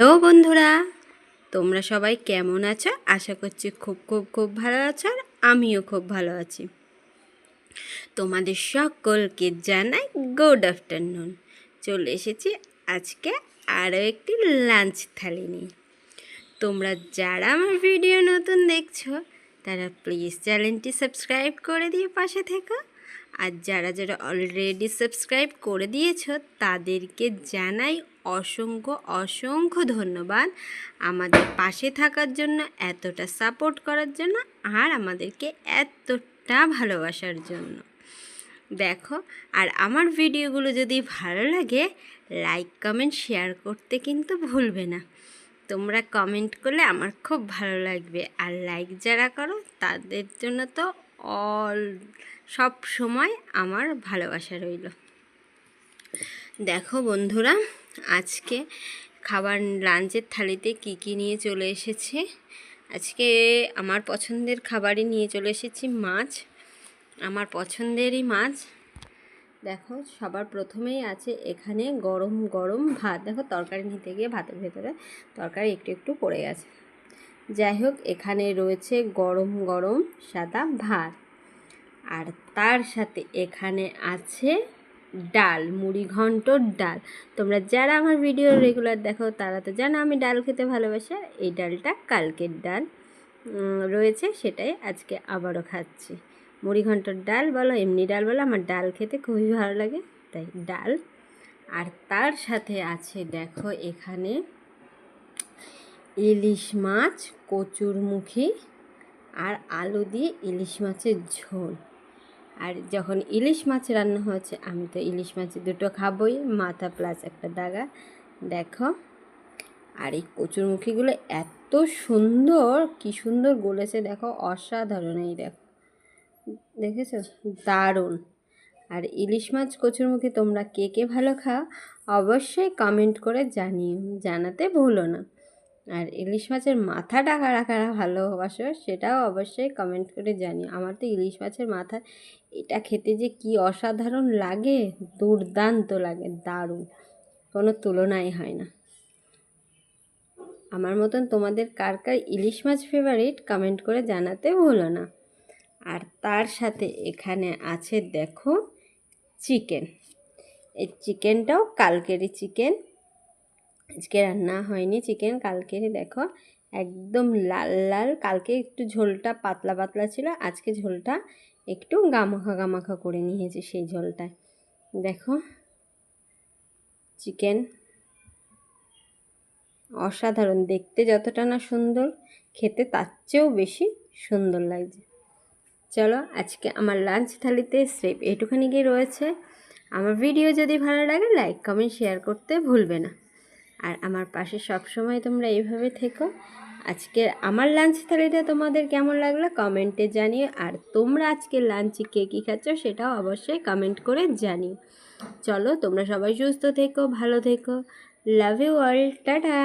Hello বন্ধুরা, তোমরা সবাই কেমন আছো? আশা করছি খুব খুব খুব ভালো আছো আর আমিও খুব ভালো আছি। তোমাদের সকলকে জানাই গুড আফটারনুন চলে এসেছি আজকে আরও একটি লাঞ্চ থালি নিয়ে। তোমরা যারা আমার ভিডিও নতুন দেখছ, তারা প্লিজ চ্যানেলটি সাবস্ক্রাইব করে দিয়ে পাশে থেকো। আর যারা যারা অলরেডি সাবস্ক্রাইব করে দিয়েছ, তাদেরকে জানাই অসংখ্য অসংখ্য ধন্যবাদ। আমাদের পাশে থাকার জন্য, এতটা সাপোর্ট করার জন্য, আর আমাদেরকে এতটা ভালোবাসার জন্য। দেখো, আর আমার ভিডিওগুলো যদি ভালো লাগে লাইক কমেন্ট শেয়ার করতে কিন্তু ভুলবে না। তোমরা কমেন্ট করলে আমার খুব ভালো লাগবে। আর লাইক যারা করো, তাদের জন্য তো অল, সব সময় আমার ভালোবাসা রইল। দেখো বন্ধুরা, আজকে খাবার লাঞ্চের থালিতে কি কি নিয়ে চলে এসেছে? আজকে আমার পছন্দের খাবারই নিয়ে চলে এসেছি মাছ। আমার পছন্দেরই মাছ। দেখো, সবার প্রথমেই আছে এখানে গরম গরম ভাত। দেখো, তরকারি নিতে গিয়ে ভাতের ভেতরে তরকারি একটু একটু পড়ে গেছে। যাই হোক এখানে রয়েছে গরম গরম সাদা ভাত আর তার সাথে এখানে আছে ডাল, মুড়ি ঘন্টর ডাল। তোমরা যারা আমার ভিডিও রেগুলার দেখো, তারা তো জানো আমি ডাল খেতে ভালোবাসি এই ডালটা কালকের ডাল। রয়েছে সেটাই আজকে আবারও খাচ্ছি। মুড়ি ঘন্টর ডাল বলো, এমনি ডাল বলো, আমার ডাল খেতে খুবই ভালো লাগে, তাই ডাল। আর তার সাথে আছে, দেখো এখানে ইলিশ মাছ কচুরমুখী আর আলু দিয়ে ইলিশ মাছের ঝোল। আর যখন ইলিশ মাছ রান্না হয়েছে আমি তো ইলিশ মাছ দুটো খাবই, মাথা প্লাস একটা দাগা। দেখো, আর এই কচুরমুখীগুলো এত সুন্দর, কি সুন্দর গলেছে, দেখো, অসাধারণ এই দেখো। দেখেছ? দারুণ। আর ইলিশ মাছ কচুরমুখী তোমরা কে কে ভালো খাও, অবশ্যই কমেন্ট করে জানিও, জানাতে ভুলো না। আর ইলিশ মাছের মাথাটা কারা কারা ভালোবাসো সেটাও অবশ্যই কমেন্ট করে জানিও। আমার তো ইলিশ মাছের মাথা, এটা খেতে যে কি অসাধারণ লাগে, দুর্দান্ত লাগে, দারুণ। কোনো তুলনাই হয় না। আমার মতন তোমাদের কার কার ইলিশ মাছ ফেভারিট কমেন্ট করে জানাতে ভুলো না। আর তার সাথে এখানে আছে দেখো চিকেন এই চিকেনটাও কালকেরই চিকেন আজকে রান্না হয়নি চিকেন, কালকে দেখো একদম লাল লাল, কালকে একটু ঝোলটা পাতলা পাতলা ছিল, আজকে ঝোলটা একটু গামাখা গামাখা করে নিয়েছি সেই ঝোলটায়। দেখো চিকেন অসাধারণ, দেখতে যতটা না সুন্দর, খেতে তার চেয়েও বেশি সুন্দর লাগছে। চলো আজকে আমার লাঞ্চ থালিতে স্রেপ এটুখানি গিয়ে রয়েছে। আমার ভিডিও যদি ভালো লাগে লাইক কমেন্ট শেয়ার করতে ভুলবে না। আর আমার পাশে সবসময় তোমরা এইভাবে থেকো। আজকে আমার লাঞ্চ থালিটা তোমাদের কেমন লাগল কমেন্টে জানিও। আর তোমরা আজকে লাঞ্চে কে কী খাচ্ছ সেটাও অবশ্যই কমেন্ট করে জানিও। চলো তোমরা সবাই সুস্থ থেকো, ভালো থেকো। Love you all tata!